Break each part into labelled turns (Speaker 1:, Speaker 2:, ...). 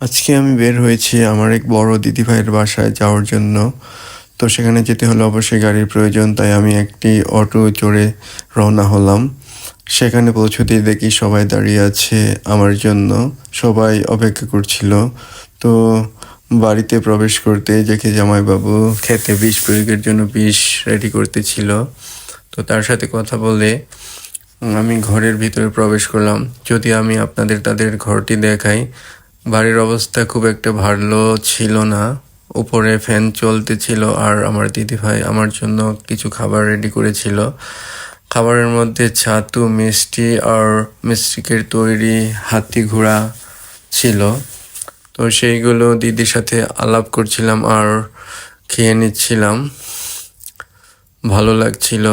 Speaker 1: আজকে আমি বের হয়েছি আমার এক বড় দিদি ভাইয়ের বাসায় যাওয়ার জন্য। তো সেখানে যেতে হলে অবশ্যই গাড়ির প্রয়োজন, তাই আমি একটি অটো চড়ে রওনা হলাম। সেখানে পৌঁছতে দেখি সবাই দাঁড়িয়ে আছে আমার জন্য, সবাই অপেক্ষা করছিল। তো বাড়িতে প্রবেশ করতে দেখে জামাইবাবু খেতে বিষ প্রয়োগের জন্য বিষ রেডি করতেছিল। তো তার সাথে কথা বলে আমি ঘরের ভিতরে প্রবেশ করলাম। যদি আমি আপনাদের তাদের ঘরটি দেখাই বাড়ির অবস্থা খুব একটা ভালো ছিল না। উপরে ফ্যান চলতেছিল আর আমার দিদিভাই আমার জন্য কিছু খাবার রেডি করেছিল। খাবারের মধ্যে ছাতু, মিষ্টি আর মিষ্টিকের তৈরি হাতি ঘোড়া ছিল। তো সেইগুলো দিদির সাথে আলাপ করছিলাম আর খেয়ে নিচ্ছিলাম। ভালো লাগছিল।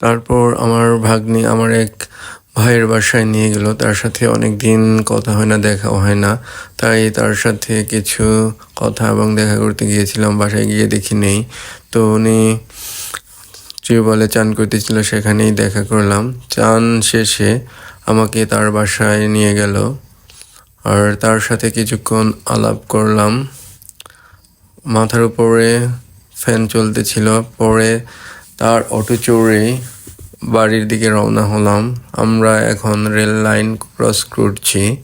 Speaker 1: তারপর আমার ভাগ্নি আমার এক ভাইয়ের বাসায় নিয়ে গেল। তার সাথে অনেক দিন কথা হয় না, দেখাও হয় না। তাই তার সাথে কিছু কথা এবং দেখা করতে গিয়েছিলাম, বাসায় গিয়ে দেখি নেই। তো উনি টিউবওয়েলে চান করতেছিল সেখানেই দেখা করলাম। চান শেষে আমাকে তার বাসায় নিয়ে গেল। আর তার সাথে কিছুক্ষণ আলাপ করলাম। মাথার উপরে ফ্যান চলতেছিল। পরে তার অটো চড়ে বাড়ির দিকে রওনা হলাম। আমরা এখন রেল লাইন ক্রস করছি।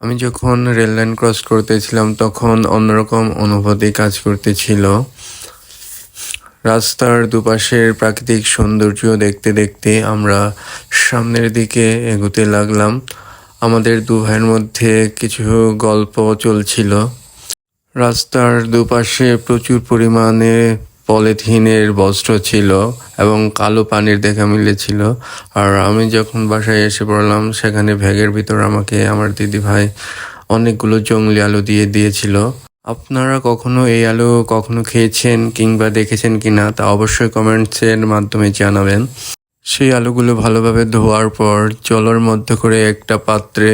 Speaker 1: আমি যখন রেল লাইন ক্রস করতেছিলাম, তখন অন্যরকম অনুভূতি কাজ করতেছিল। রাস্তার দুপাশের প্রাকৃতিক সৌন্দর্য দেখতে দেখতে আমরা সামনের দিকে এগোতে লাগলাম। আমাদের দু ভাইয়ের মধ্যে কিছু গল্প চলছিল। রাস্তার দুপাশে প্রচুর পরিমাণে পলিথিনের বস্ত্র ছিল এবং কালো পানির দেখা মিলেছিল। আর আমি যখন বাসায় এসে পড়লাম, সেখানে ব্যাগের ভিতর আমাকে আমার দিদি ভাই অনেকগুলো জঙ্গলি আলু দিয়ে দিয়েছিল। আপনারা কখনো এই আলু কখনো খেয়েছেন কিংবা দেখেছেন কিনা তা অবশ্যই কমেন্টসের মাধ্যমে জানাবেন। সেই আলুগুলো ভালোভাবে ধোয়ার পর জলের মধ্যে করে একটা পাত্রে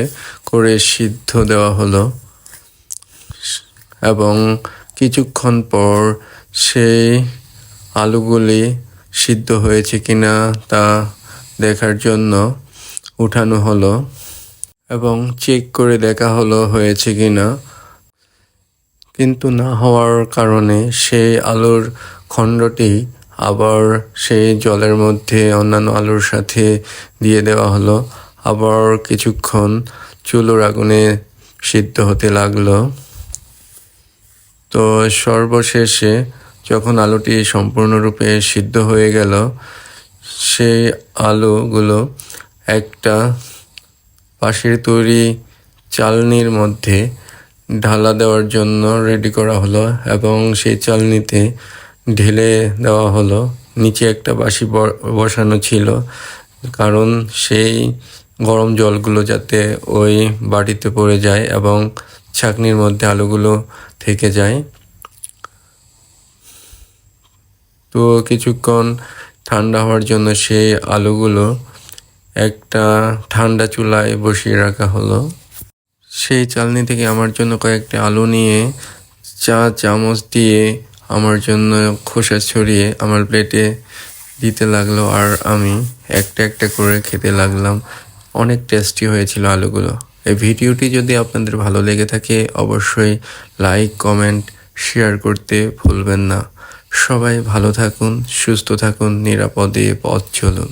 Speaker 1: করে সিদ্ধ দেওয়া হলো। এবং কিছুক্ষণ পর সেই আলুগুলি সিদ্ধ হয়েছে কিনা তা দেখার জন্য উঠানো হলো এবং চেক করে দেখা হলো হয়েছে কিনা। কিন্তু না হওয়ার কারণে সেই আলুর খণ্ডটি আবার সেই জলের মধ্যে অন্যান্য আলুর সাথে দিয়ে দেওয়া হলো। আবার কিছুক্ষণ চুলোর আগুনে সিদ্ধ হতে লাগল। তো সর্বশেষে যখন আলুটি সম্পূর্ণরূপে সিদ্ধ হয়ে গেল, সেই আলুগুলো একটা পাশের তৈরি চালনির মধ্যে ঢালা দেওয়ার জন্য রেডি করা হলো এবং সেই চালনিতে ঢেলে দেওয়া হলো। নিচে একটা বাসি বসানো ছিল, কারণ সেই গরম জলগুলো যাতে ওই বাটিতে পড়ে যায় এবং ছাকনির মধ্যে আলুগুলো থেকে যায়। তো কিছুক্ষণ ঠান্ডা হওয়ার জন্য সেই আলুগুলো একটা ঠান্ডা চুলায় বসিয়ে রাখা হলো। সেই চালনি থেকে আমার জন্য কয়েকটি আলু নিয়ে চা চামচ দিয়ে আমার জন্য খোসা ছড়িয়ে আমার প্লেটে দিতে লাগল আর আমি একটা একটা করে খেতে লাগলাম। অনেক টেস্টি হয়েছিল আলুগুলো। এই ভিডিওটি যদি আপনাদের ভালো লেগে থাকে, অবশ্যই লাইক কমেন্ট শেয়ার করতে ভুলবেন না। সবাই ভালো থাকুন, সুস্থ থাকুন, নিরাপদে পথ চলুন।